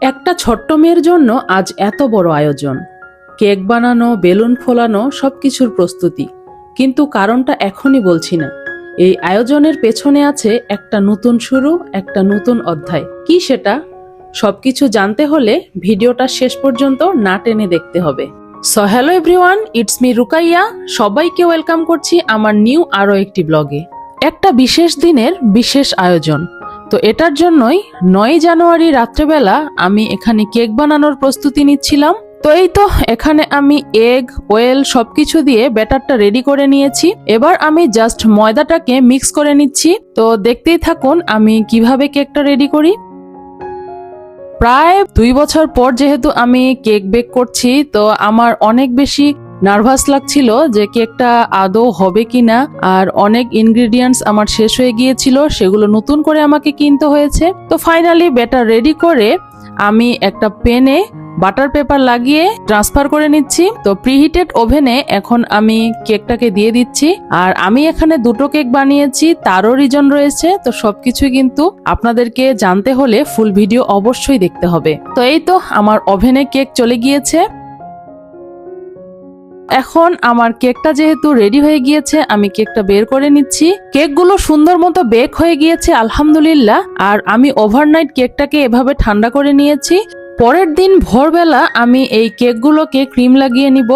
একটা ছোট্ট মেয়ের জন্য আজ এত বড় আয়োজন। কেক বানানো, বেলুন ফোলানো, সবকিছুর প্রস্তুতি। কিন্তু কারণটা এখনই বলছি না। এই আয়োজনের পেছনে আছে একটা নতুন শুরু, একটা নতুন অধ্যায়। কি সেটা? সবকিছু জানতে হলে ভিডিওটা শেষ পর্যন্ত না টেনে দেখতে হবে। So hello everyone it's me Rukaiya. সবাইকে ওয়েলকাম করছি আমার নিউ আরও একটি ব্লগে একটা বিশেষ দিনের বিশেষ আয়োজন। তো এটার জন্যই নয় জানুয়ারি রাত্রেবেলা আমি এখানে কেক বানানোর প্রস্তুতি নিচ্ছিলাম। তো এই তো, এখানে আমি এগ, ওয়েল সবকিছু দিয়ে ব্যাটারটা রেডি করে নিয়েছি। এবার আমি জাস্ট ময়দাটাকে মিক্স করে নিচ্ছি। তো দেখতেই থাকুন আমি কীভাবে কেকটা রেডি করি। প্রায় দুই বছর পর যেহেতু আমি কেক বেক করছি, তো আমার অনেক বেশি নার্ভাস লাগছিল যে কেকটা আদৌ হবে কিনা, আর অনেক ইনগ্রিডিয়েন্টস আমার শেষ হয়ে গিয়েছিল, সেগুলো নতুন করে আমাকে কিনতে হয়েছে। তো ফাইনালি ব্যাটার রেডি করে আমি একটা পেনে বাটার পেপার লাগিয়ে ট্রান্সফার করে নিচ্ছি। তো প্রিহিটেড ওভেনে এখন আমি কেকটাকে দিয়ে দিচ্ছি, আর আমি এখানে দুটো কেক বানিয়েছি, তারও রিজন রয়েছে। তো সবকিছু কিন্তু আপনাদেরকে জানতে হলে ফুল ভিডিও অবশ্যই দেখতে হবে। তো এই তো আমার ওভেনে কেক চলে গিয়েছে। এখন আমার কেকটা যেহেতু রেডি হয়ে গিয়েছে, আমি কেকটা বের করে নিচ্ছি। কেকগুলো সুন্দর মতো বেক হয়ে গিয়েছে, আলহামদুলিল্লাহ। আর আমি ওভারনাইট কেকটাকে এভাবে ঠান্ডা করে নিয়েছি। পরের দিন ভোরবেলা আমি এই কেকগুলোকে ক্রিম লাগিয়ে নিব।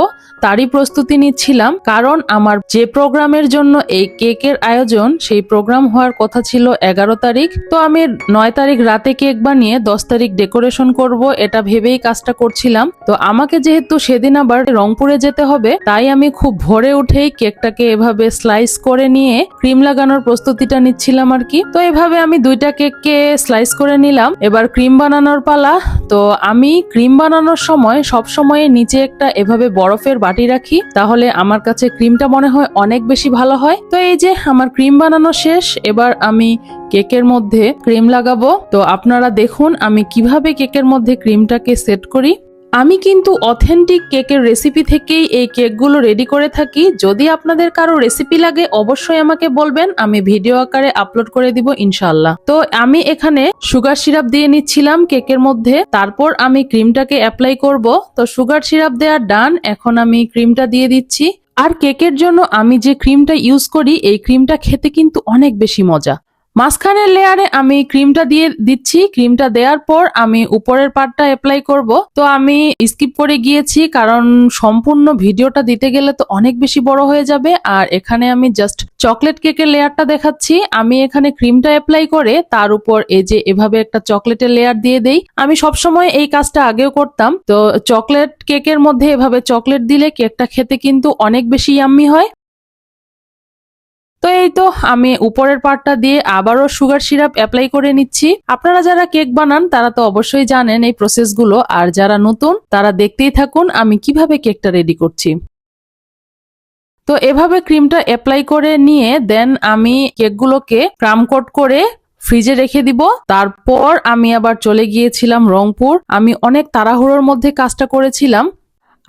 তারই প্রস্তুতি নিচ্ছিলাম, কারণ আমার যে প্রোগ্রামের জন্য এই কেকের আয়োজন, সেই প্রোগ্রাম হওয়ার কথা ছিল এগারো তারিখ। তো আমি নয় তারিখ রাতে কেক বানিয়ে দশ তারিখ ডেকোরেশন করব, এটা ভেবেই কাজটা করছিলাম। তো আমাকে যেহেতু সেদিন আবার রংপুরে যেতে হবে, তাই আমি খুব ভোরে উঠেই কেকটাকে এভাবে স্লাইস করে নিয়ে ক্রিম লাগানোর প্রস্তুতিটা নিচ্ছিলাম আর কি। তো এভাবে আমি দুইটা কেককে স্লাইস করে নিলাম। এবার ক্রিম বানানোর পালা। তো আমি ক্রিম বানানোর সময় সব সময় নিচে একটা এভাবে বরফের বাটি রাখি, তাহলে আমার কাছে ক্রিমটা মনে হয় অনেক বেশি ভালো হয়। তো এই যে আমার ক্রিম বানানো শেষ, এবার আমি কেকের মধ্যে ক্রিম লাগাবো। তো আপনারা দেখুন আমি কীভাবে কেকের মধ্যে ক্রিমটাকে সেট করি। আমি কিন্তু অথেন্টিক কেকের রেসিপি থেকেই এই কেকগুলো রেডি করে থাকি। যদি আপনাদের কারও রেসিপি লাগে, অবশ্যই আমাকে বলবেন, আমি ভিডিও আকারে আপলোড করে দিব ইনশাল্লাহ তো আমি এখানে সুগার সিরাপ দিয়ে নিচ্ছিলাম কেকের মধ্যে। তারপর আমি ক্রিমটাকে অ্যাপ্লাই করব। তো সুগার সিরাপ দেওয়ার ডান এখন আমি ক্রিমটা দিয়ে দিচ্ছি। আর কেকের জন্য আমি যে ক্রিমটা ইউজ করি, এই ক্রিমটা খেতে কিন্তু অনেক বেশি মজা। মাঝখানের লেয়ারে আমি ক্রিমটা দিয়ে দিচ্ছি। ক্রিমটা দেওয়ার পর আমি উপরের পার্টটা অ্যাপ্লাই করব। তো আমি স্কিপ করে গিয়েছি কারণ সম্পূর্ণ ভিডিওটা দিতে গেলে তো অনেক বেশি বড় হয়ে যাবে। আর এখানে আমি জাস্ট চকলেট কেকের লেয়ারটা দেখাচ্ছি। আমি এখানে ক্রিমটা অ্যাপ্লাই করে তার উপর এই যে এভাবে একটা চকলেটের লেয়ার দিয়ে দেই। আমি সবসময় এই কাজটা আগেও করতাম। তো চকলেট কেকের মধ্যে এভাবে চকলেট দিলে কেকটা খেতে কিন্তু অনেক বেশি ইয়াম্মি হয়। তো এই তো আমি উপরের পার্টটা দিয়ে আবারও সুগার সিরাপ অ্যাপ্লাই করে নিচ্ছি। আপনারা যারা কেক বানান, তারা তো অবশ্যই জানেন এই প্রসেসগুলো। আর যারা নতুন, তারা দেখতেই থাকুন আমি কীভাবে কেকটা রেডি করছি। তো এভাবে ক্রিমটা অ্যাপ্লাই করে নিয়ে, দেন আমি কেকগুলোকে ক্রাম কোট করে ফ্রিজে রেখে দিব। তারপর আমি আবার চলে গিয়েছিলাম রংপুর। আমি অনেক তাড়াহুড়োর মধ্যে কাজটা করেছিলাম।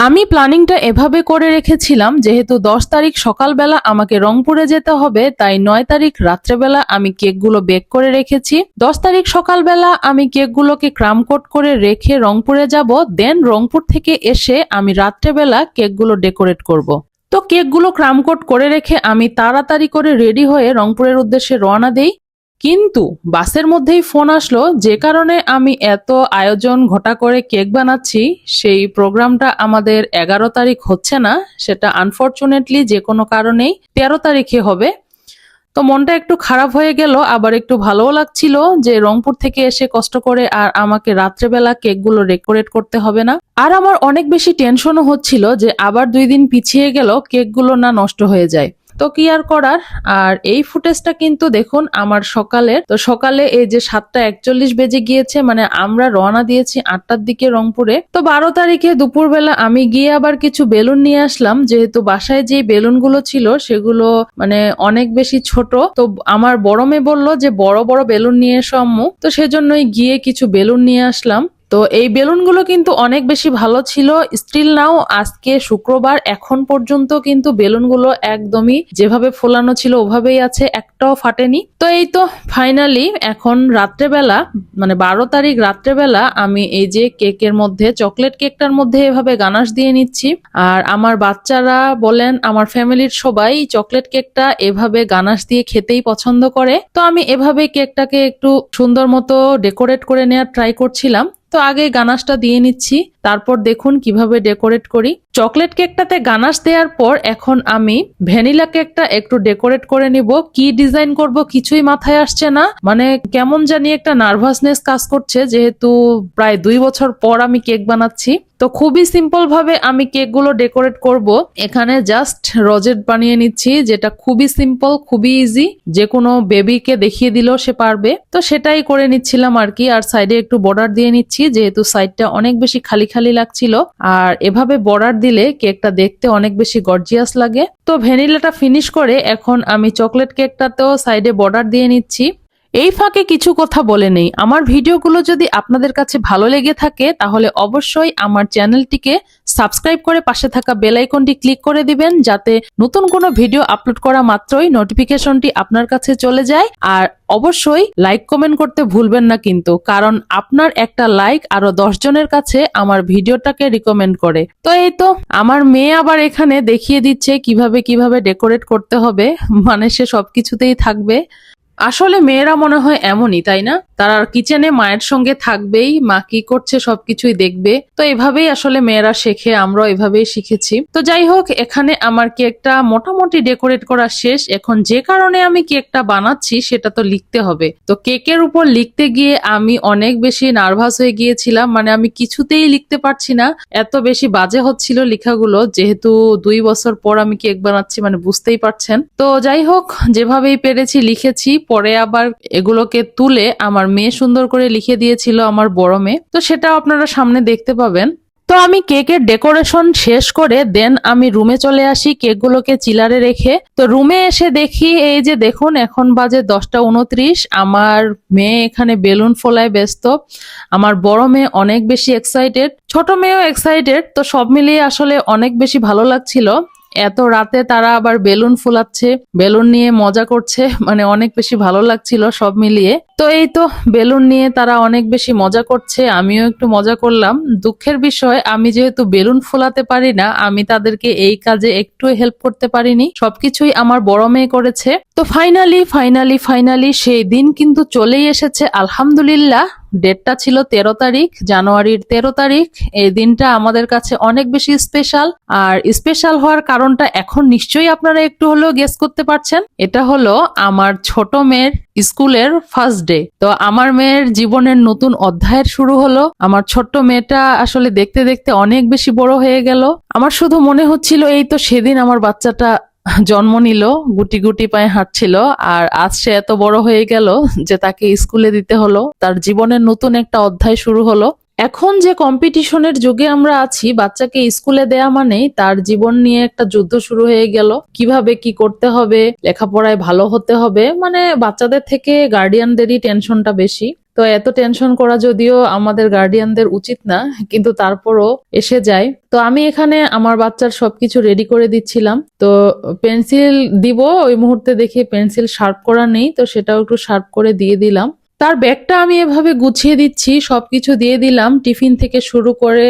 আমি প্ল্যানিংটা এভাবে করে রেখেছিলাম, যেহেতু দশ তারিখ সকালবেলা আমাকে রংপুরে যেতে হবে, তাই নয় তারিখ রাত্রেবেলা আমি কেকগুলো বেক করে রেখেছি দশ তারিখ সকালবেলা আমি কেকগুলোকে ক্রাম কোট করে রেখে রংপুরে যাব, দেন রংপুর থেকে এসে আমি রাত্রেবেলা কেকগুলো ডেকোরেট করব। তো কেকগুলো ক্রাম কোট করে রেখে আমি তাড়াতাড়ি করে রেডি হয়ে রংপুরের উদ্দেশ্যে রওনা দেই কিন্তু বাসের মধ্যেই ফোন আসলো, যে কারণে আমি এত আয়োজন ঘটা করে কেক বানাচ্ছি, সেই প্রোগ্রামটা আমাদের এগারো তারিখ হচ্ছে না, সেটা আনফর্চুনেটলি যে কোনো কারণেই তেরো তারিখে হবে। তো মনটা একটু খারাপ হয়ে গেল, আবার একটু ভালোও লাগছিল যে রংপুর থেকে এসে কষ্ট করে আর আমাকে রাত্রেবেলা কেকগুলো ডেকোরেট করতে হবে না। আর আমার অনেক বেশি টেনশনও হচ্ছিল যে আবার দুই দিন পিছিয়ে গেল, কেকগুলো না নষ্ট হয়ে যায়। তো কি আর করার? আর এই ফুটেজটা কিন্তু দেখুন আমার সকালের। তো সকালে এই যে সাতটা একচল্লিশ বেজে গিয়েছে মানে আমরা রওনা দিয়েছি আটটার দিকে রংপুরে। তো বারো তারিখে দুপুরবেলা আমি গিয়ে আবার কিছু বেলুন নিয়ে আসলাম। যেহেতু বাসায় যে বেলুনগুলো ছিল, সেগুলো মানে অনেক বেশি ছোট। তো আমার বড় মেয়ে বলল যে, বড় বড় বেলুন নিয়ে এসো আম্মু। তো সেজন্যই গিয়ে কিছু বেলুন নিয়ে আসলাম। তো এই বেলুনগুলো কিন্তু অনেক বেশি ভালো ছিল। স্টিল নাও আজকে শুক্রবার, এখন পর্যন্ত কিন্তু বেলুনগুলো একদমই যেভাবে ফোলানো ছিল ওভাবেই আছে, একটাও ফাটেনি। তো এই তো ফাইনালি এখন রাত্রেবেলা মানে বারো তারিখ রাত্রেবেলা আমি এই যে কেকের মধ্যে চকলেট কেকটার মধ্যে এভাবে গানাশ দিয়ে নিচ্ছি। আর আমার বাচ্চারা বলেন, আমার ফ্যামিলির সবাই চকলেট কেকটা এভাবে গানাশ দিয়ে খেতেই পছন্দ করে। তো আমি এভাবে কেকটাকে একটু সুন্দর মতো ডেকোরেট করে নেওয়ার ট্রাই করছিলাম। তো আগে গানাশটা দিয়ে নিচ্ছি, তারপর দেখুন কীভাবে ডেকোরেট করি। চকলেট কেকটাতে গানাশ দেওয়ার পর এখন আমি ভ্যানিলা কেকটা একটু ডেকোরেট করে নিব। কি ডিজাইন করব কিছুই মাথায় আসছে না। মানে কেমন জানি একটা নার্ভাসনেস কাজ করছে, যেহেতু প্রায় দুই বছর পর আমি কেক বানাচ্ছি। তো খুবই সিম্পল ভাবে আমি কেকগুলো ডেকোরেট করব। এখানে জাস্ট রজেট বানিয়ে নিচ্ছি, যেটা খুবই সিম্পল খুবই ইজি যে কোনো বেবিকে দেখিয়ে দিলেও সে পারবে। তো সেটাই করে নিচ্ছিলাম আর কি। আর সাইডে একটু বর্ডার দিয়ে নিচ্ছি। যেহেতু সাইডটা অনেক বেশি খালি খালি লাগছিল, আর এভাবে বর্ডার দিলে কেকটা দেখতে অনেক বেশি গর্জিয়াস লাগে। তো ভ্যানিলাটা ফিনিশ করে এখন আমি চকলেট কেকটাতেও সাইডে বর্ডার দিয়ে নিচ্ছি। এই ফাঁকে কিছু কথা বলে নেই। আমার ভিডিওগুলো যদি আপনাদের কাছে ভালো লেগে থাকে, তাহলে অবশ্যই আমার চ্যানেলটিকে সাবস্ক্রাইব করে পাশে থাকা বেল আইকনটি ক্লিক করে দিবেন, যাতে নতুন কোনো ভিডিও আপলোড করা মাত্রই নোটিফিকেশনটি আপনার কাছে চলে যায়। আর অবশ্যই লাইক, কমেন্ট করতে ভুলবেন না কিন্তু, কারণ আপনার একটা লাইক আরও জনের কাছে আমার ভিডিওটাকে রিকমেন্ড করে। তো এই তো, আমার মেয়ে আবার এখানে দেখিয়ে দিচ্ছে কীভাবে কীভাবে ডেকোরেট করতে হবে মানে সে সবকিছুতেই থাকবে। আসলে মেয়েরা মনে হয় এমনই, তাই না? তারা কিচেনে মায়ের সঙ্গে থাকবেই, মা কি করছে সবকিছুই দেখবে। তো এভাবেই আসলে মেয়েরা শেখে আমরা এভাবেই শিখেছি। তো যাই হোক, এখানে আমার কেকটা মোটামুটি ডেকোরেট করা শেষ। এখন যে কারণে আমি কেকটা বানাচ্ছি, সেটা তো লিখতে হবে। তো কেকের উপর লিখতে গিয়ে আমি অনেক বেশি নার্ভাস হয়ে গিয়েছিলাম। মানে আমি কিছুতেই লিখতে পারছি না। এত বেশি বাজে হচ্ছিল লেখাগুলো, যেহেতু দুই বছর পর আমি কেক বানাচ্ছি মানে বুঝতেই পারছেন। তো যাই হোক, যেভাবেই পেরেছি লিখেছি। পরে আবার এগুলোকে তুলে আমার মেয়ে সুন্দর করে লিখে দিয়েছিল আমার বড় মেয়ে। তো সেটাও আপনারা সামনে দেখতে পাবেন। তো আমি কেকের ডেকোরেশন শেষ করে দেন আমি রুমে চলে আসি কেকগুলোকে চিলারে রেখে। তো রুমে এসে দেখি এই যে দেখুন, এখন বাজে দশটা উনত্রিশ। আমার মেয়ে এখানে বেলুন ফোলায় ব্যস্ত। আমার বড় মেয়ে অনেক বেশি এক্সাইটেড ছোট মেয়েও এক্সাইটেড তো সব মিলিয়ে আসলে অনেক বেশি ভালো লাগছিল। এত রাতে তারা আবার বেলুন ফুলাচ্ছে, বেলুন নিয়ে মজা করছে মানে অনেক বেশি ভালো লাগছিল সব মিলিয়ে। তো এই তো বেলুন নিয়ে তারা অনেক বেশি মজা করছে, আমিও একটু মজা করলাম। দুঃখের বিষয়, আমি যেহেতু বেলুন ফোলাতে পারি না, আমি তাদেরকে এই কাজে একটু হেল্প করতে পারিনি। সবকিছুই আমার বড় মেয়ে করেছে। তো ফাইনালি ফাইনালি ফাইনালি সেই দিন কিন্তু চলেই এসেছে। আলহামদুলিল্লাহ ডেটটা ছিল তেরো তারিখ, জানুয়ারির তেরো তারিখ। এই দিনটা আমাদের কাছে অনেক বেশি স্পেশাল আর স্পেশাল হওয়ার কারণটা এখন নিশ্চয়ই আপনারা একটু হলেও গেস করতে পারছেন। এটা হলো আমার ছোট মেয়ের স্কুলের ফার্স্ট ডে তো আমার মেয়ের জীবনের নতুন অধ্যায়ের শুরু হলো। আমার ছোট্ট মেয়েটা আসলে দেখতে দেখতে অনেক বেশি বড় হয়ে গেল। আমার শুধু মনে হচ্ছিল, এই তো সেদিন আমার বাচ্চাটা জন্ম নিল, গুটি গুটি পায়ে হাঁটছিল, আর আজ সে এত বড় হয়ে গেল যে তাকে স্কুলে দিতে হলো। তার জীবনের নতুন একটা অধ্যায় শুরু হলো। এখন যে কম্পিটিশনের যুগে আমরা আছি, বাচ্চাকে স্কুলে দেয়া মানেই তার জীবন নিয়ে একটা যুদ্ধ শুরু হয়ে গেল। কীভাবে কি করতে হবে, লেখাপড়ায় ভালো হতে হবে মানে বাচ্চাদের থেকে গার্ডিয়ানদেরই টেনশনটা বেশি। তো এত টেনশন করা যদিও আমাদের গার্ডিয়ানদের উচিত না, কিন্তু তারপরও এসে যায়। তো আমি এখানে আমার বাচ্চার সবকিছু রেডি করে দিচ্ছিলাম। তো পেন্সিল দিব, ওই মুহূর্তে দেখি পেন্সিল শার্প করা নেই, তো সেটাও একটু শার্প করে দিয়ে দিলাম। তার ব্যাগটা আমি এভাবে গুছিয়ে দিচ্ছি সবকিছু দিয়ে দিলাম টিফিন থেকে শুরু করে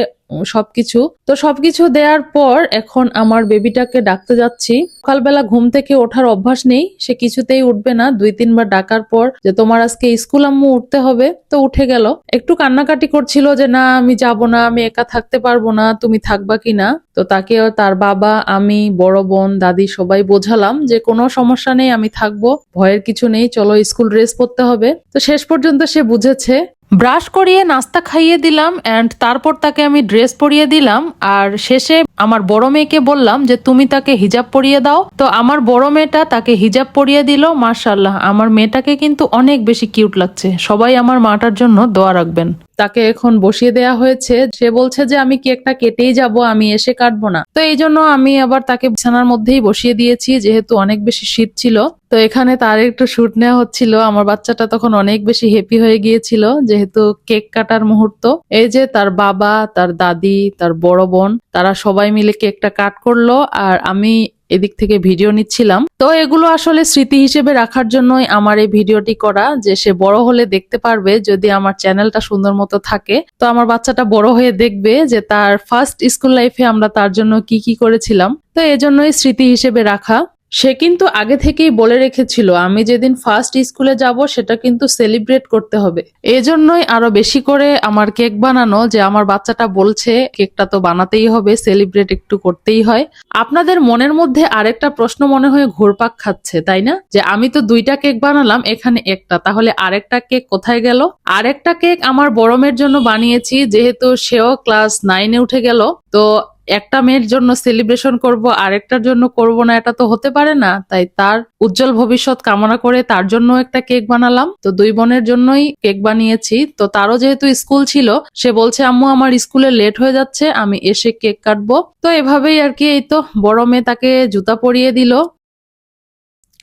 সবকিছু। তো সবকিছু দেওয়ার পর এখন আমার বেবিটাকে ডাকতে যাচ্ছি। সকালবেলা ঘুম থেকে ওঠার অভ্যাস নেই, সে কিছুতেই উঠবে না। দুই, তিনবার ডাকার পর যে তোমার আজকে স্কুল আম্মু উঠতে হবে, তো উঠে গেল। একটু কান্নাকাটি করছিল যে, না, আমি যাব না, আমি একা থাকতে পারব না, তুমি থাকবা কি না? তো তাকে তার বাবা, আমি, বড় বোন, দাদি সবাই বোঝালাম যে, কোনো সমস্যা নেই, আমি থাকব, ভয়ের কিছু নেই, চলো স্কুল ড্রেস পরতে হবে। তো শেষ পর্যন্ত সে বুঝেছে ব্রাশ করিয়ে নাস্তা খাইয়ে দিলাম অ্যান্ড তারপর তাকে আমি ড্রেস পরিয়ে দিলাম। আর শেষে আমার বড় মেয়েকে বললাম যে, তুমি তাকে হিজাব পরিয়ে দাও। তো আমার বড় মেয়েটা তাকে হিজাব পরিয়ে দিল। মার্শাল্লাহ আমার মেয়েটাকে কিন্তু অনেক বেশি কিউট লাগছে। সবাই আমার মাটার জন্য দোয়া রাখবেন। তাকে এখন বসিয়ে দেয়া হয়েছে। সে বলছে যে, আমি কেকটা কেটেই যাব, আমি এসে কাটবো না। তো এই জন্য আমি আবার তাকে বিছানার মধ্যেই বসিয়ে দিয়েছি, যেহেতু অনেক বেশি শীত ছিল। তো এখানে তার একটু শুট নেওয়া হচ্ছিল। আমার বাচ্চাটা তখন অনেক বেশি হ্যাপি হয়ে গিয়েছিল, যেহেতু কেক কাটার মুহূর্ত। এই যে, তার বাবা, তার দাদি, তার বড় বোন, তারা সবাই মিলে কেকটা কাট করল। আর আমি এদিক থেকে ভিডিও নিচ্ছিলাম। তো এগুলো আসলে স্মৃতি হিসেবে রাখার জন্যই আমার এই ভিডিওটি করা, যে সে বড় হলে দেখতে পারবে যদি আমার চ্যানেলটা সুন্দর মতো থাকে। তো আমার বাচ্চাটা বড় হয়ে দেখবে যে তার ফার্স্ট স্কুল লাইফে আমরা তার জন্য কি কি করেছিলাম। তো এজন্যই স্মৃতি হিসেবে রাখা। সে কিন্তু আগে থেকেই বলে রেখেছিল, আমি যেদিন ফার্স্ট স্কুলে যাব, সেটা কিন্তু সেলিব্রেট করতে হবে। এজন্যই আরও বেশি করে আমার কেক বানানো, যে আমার বাচ্চাটা বলছে, কেকটা তো বানাতেই হবে সেলিব্রেট একটু করতেই হয়। আপনাদের মনের মধ্যে আরেকটা প্রশ্ন মনে হয় ঘোরপাক খাচ্ছে, তাই না? যে আমি তো দুইটা কেক বানালাম, এখানে একটা, তাহলে আরেকটা কেক কোথায় গেল? আরেকটা কেক আমার বড় জন্য বানিয়েছি, যেহেতু সেও ক্লাস নাইনে উঠে গেল, তো একটা মেয়ের জন্য সেলিব্রেশন করব, আরেকটার জন্য করব না, এটা তো হতে পারে না। তাই তার উজ্জ্বল ভবিষ্যৎ কামনা করে তার জন্য একটা কেক বানালাম। তো দুই বোনের জন্যই কেক বানিয়েছি। তো তারও যেহেতু স্কুল ছিল, সে বলছে, আম্মু, আমার স্কুলে লেট হয়ে যাচ্ছে, আমি এসে কেক কাটবো। তো এভাবেই আর কি এই তো বড় মেয়ে তাকে জুতা পরিয়ে দিল।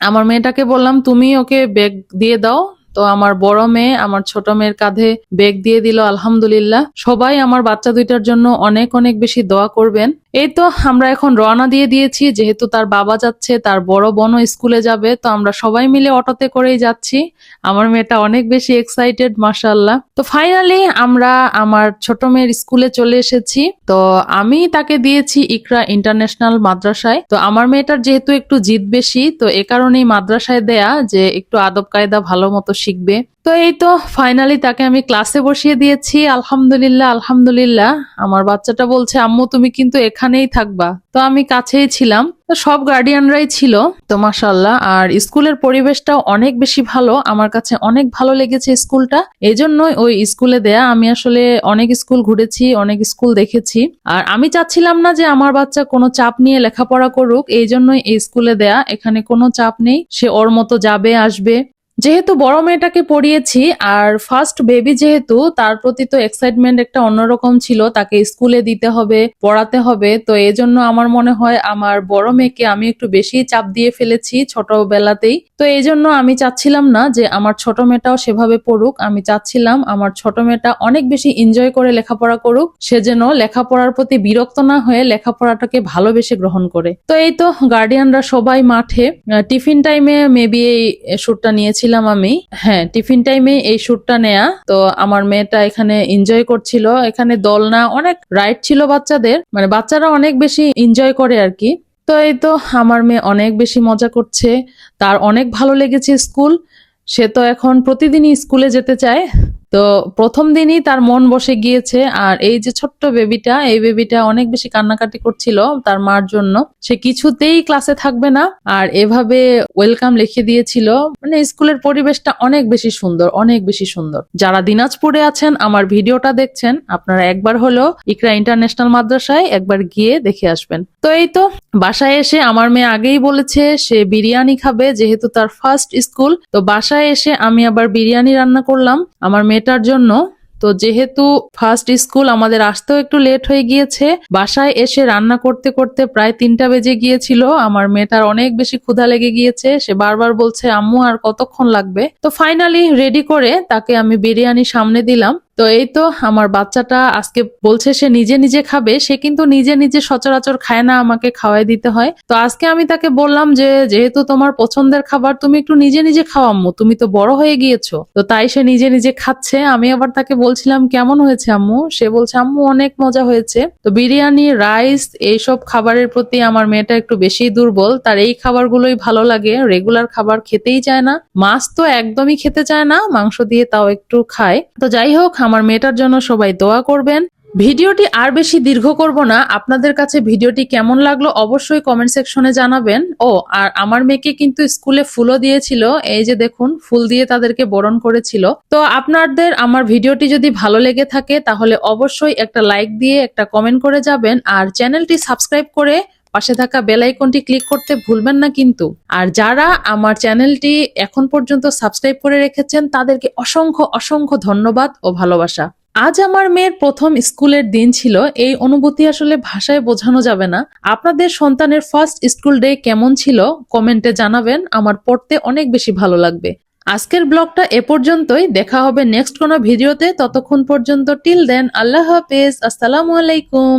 আমার মেয়েটাকে বললাম, তুমি ওকে ব্যাগ দিয়ে দাও তো আমার বড় মেয়ে, আমার ছোট মেয়ের কাঁধে ব্যাগ দিয়ে দিল, আলহামদুলিল্লাহ। সবাই আমার বাচ্চা দুইটার জন্য অনেক অনেক বেশি দোয়া করবেন। এই তো আমরা এখন রওনা দিয়ে দিয়েছি, যেহেতু তার বাবা যাচ্ছে, তার বড় বোনও স্কুলে যাবে, তো আমরা সবাই মিলে অটোতে করেই যাচ্ছি। আমার মেয়েটা অনেক বেশি এক্সাইটেড মাসাল্লাহ তো ফাইনালি আমরা আমার ছোট মেয়ের স্কুলে চলে এসেছি। তো আমি তাকে দিয়েছি ইকরা ইন্টারন্যাশনাল মাদ্রাসায়। তো আমার মেয়েটার যেহেতু একটু জিদ বেশি, তো এ কারণেই মাদ্রাসায় দেয়া যে একটু আদব কায়দা ভালো মতো শিখবে। তো এই তো ফাইনালি তাকে আমি ক্লাসে বসিয়ে দিয়েছি। আলহামদুলিল্লাহ আলহামদুলিল্লাহ। আমার বাচ্চাটা বলছে, আম্মু, তুমি কিন্তু এখানেই থাকবা। তো আমি কাছেই ছিলাম। সব গার্ডিয়ানরাই ছিল। তো মাসাল্লাহ আর স্কুলের পরিবেশটাও অনেক বেশি ভালো। আমার কাছে অনেক ভালো লেগেছে স্কুলটা। এই জন্যই ওই স্কুলে দেয়া। আমি আসলে অনেক স্কুল ঘুরেছি, অনেক স্কুল দেখেছি। আর আমি চাচ্ছিলাম না যে আমার বাচ্চা কোনো চাপ নিয়ে লেখাপড়া করুক। এই জন্যই এই স্কুলে দেয়া। এখানে কোনো চাপ নেই। সে ওর মতো যাবে, আসবে। যেহেতু বড় মেয়েটাকে পড়িয়েছি আর ফার্স্ট বেবি যেহেতু, তার প্রতি তো এক্সাইটমেন্ট একটা অন্যরকম ছিল। তাকে স্কুলে দিতে হবে, পড়াতে হবে। তো এই জন্য আমার মনে হয় আমার বড় মেয়েকে আমি একটু বেশি চাপ দিয়ে ফেলেছি ছোটবেলাতেই। তো এই জন্য আমি চাচ্ছিলাম না যে আমার ছোট মেয়েটাও সেভাবে পড়ুক। আমি চাচ্ছিলাম আমার ছোট মেয়েটা অনেক বেশি এনজয় করে লেখাপড়া করুক। সে যেন লেখাপড়ার প্রতি বিরক্ত না হয়ে লেখাপড়াটাকে ভালোবেসে গ্রহণ করে। তো এই তো গার্ডিয়ানরা সবাই মাঠে। টিফিন টাইমে মেবি এই শ্যুটটা নিয়েছিলাম আমি। হ্যাঁ টিফিন টাইমে এই শ্যুটটা নেয়া। তো আমার মেয়েটা এখানে এনজয় করছিল। এখানে দোলনা অনেক রাইড ছিল বাচ্চাদের। মানে বাচ্চারা অনেক বেশি এনজয় করে আর কি। তো এই তো আমার মেয়ে অনেক বেশি মজা করছে। তার অনেক ভালো লেগেছে স্কুল। সে তো এখন প্রতিদিনই স্কুলে যেতে চায়। তো প্রথম দিনই তার মন বসে গিয়েছে আর এই যে ছোট্ট বেবিটা, এই বেবিটা অনেক বেশি কান্নাকাটি করছিল তার মার জন্য। সে কিছুতেই ক্লাসে থাকবে না আর এভাবে ওয়েলকাম লিখে দিয়েছিল। মানে স্কুলের পরিবেশটা অনেক বেশি সুন্দর, অনেক বেশি সুন্দর। যারা দিনাজপুরে আছেন, আমার ভিডিওটা দেখছেন, আপনারা একবার হলো ইকরা ইন্টারন্যাশনাল মাদ্রাসায় একবার গিয়ে দেখে আসবেন। তো এই তো, বাসায় এসে আমার মেয়ে আগেই বলেছে, সে বিরিয়ানি খাবে, যেহেতু তার ফার্স্ট স্কুল তো বাসায় এসে আমি আবার বিরিয়ানি রান্না করলাম। আমার মেয়েটার জন্য। তো যেহেতু ফার্স্ট স্কুল আমাদের আসতেও একটু লেট হয়ে গিয়েছে, বাসায় এসে রান্না করতে করতে প্রায় তিনটা বেজে গিয়েছিল। আমার মেয়েটার অনেক বেশি ক্ষুধা লেগে গিয়েছে। সে বারবার বলছে, আম্মু, আর কতক্ষণ লাগবে? তো ফাইনালি রেডি করে তাকে আমি বিরিয়ানি সামনে দিলাম। তো এই তো আমার বাচ্চাটা আজকে বলছে সে নিজে নিজে খাবে, সে কিন্তু নিজে নিজে সচরাচর খায় না, আমাকে খাওয়াই দিতে হয়। তো আজকে আমি তাকে বললাম যে, যেহেতু তোমার পছন্দের খাবার তুমি একটু নিজে নিজে খাও তুমি তো বড় হয়ে গিয়েছো। তো তাই সে নিজে নিজে খাচ্ছে। আমি আবার তাকে বলছিলাম, কেমন হয়েছে আম্মু? সে বলছে, আম্মু, অনেক মজা হয়েছে। তো বিরিয়ানি, রাইস, এইসব খাবারের প্রতি আমার মেয়েটা একটু বেশি দুর্বল। তার এই খাবারগুলোই ভালো লাগে, রেগুলার খাবার খেতেই চায় না, মাছ তো একদমই খেতে চায় না, মাংস দিয়ে তাও একটু খায়। তো যাই হোক আমার মেয়েটার জন্য সবাই দোয়া করবেন। ভিডিওটি আর বেশি দীর্ঘ করব না। আপনাদের কাছে ভিডিওটি কেমন লাগল অবশ্যই কমেন্ট সেকশনে জানাবেন। ও, আর আমার মেয়েকে কিন্তু স্কুলে ফুলও দিয়েছিল। এই যে দেখুন, ফুল দিয়ে তাদেরকে বরণ করেছিল। তো আপনাদের আমার ভিডিওটি যদি ভালো লেগে থাকে, তাহলে অবশ্যই একটা লাইক দিয়ে একটা কমেন্ট করে যাবেন। আর চ্যানেলটি সাবস্ক্রাইব করে পাশে থাকা বেল আইকনটি ক্লিক করতে ভুলবেন না কিন্তু। আর যারা আমার চ্যানেলটি এখন পর্যন্ত সাবস্ক্রাইব করে রেখেছেন, তাদেরকে অসংখ্য অসংখ্য ধন্যবাদ ও ভালোবাসা। আজ আমার মেয়ের প্রথম স্কুলের দিন ছিল, এই অনুভূতি আসলে ভাষায় বোঝানো যাবে না। আপনাদের সন্তানের ফার্স্ট স্কুল ডে কেমন ছিল কমেন্টে জানাবেন, আমার পড়তে অনেক বেশি ভালো লাগবে। আজকের ব্লগটা এ পর্যন্তই, দেখা হবে নেক্সট কোনো ভিডিওতে, ততক্ষণ পর্যন্ত টিল দেন আল্লাহ হাফেজ, আসসালামু আলাইকুম।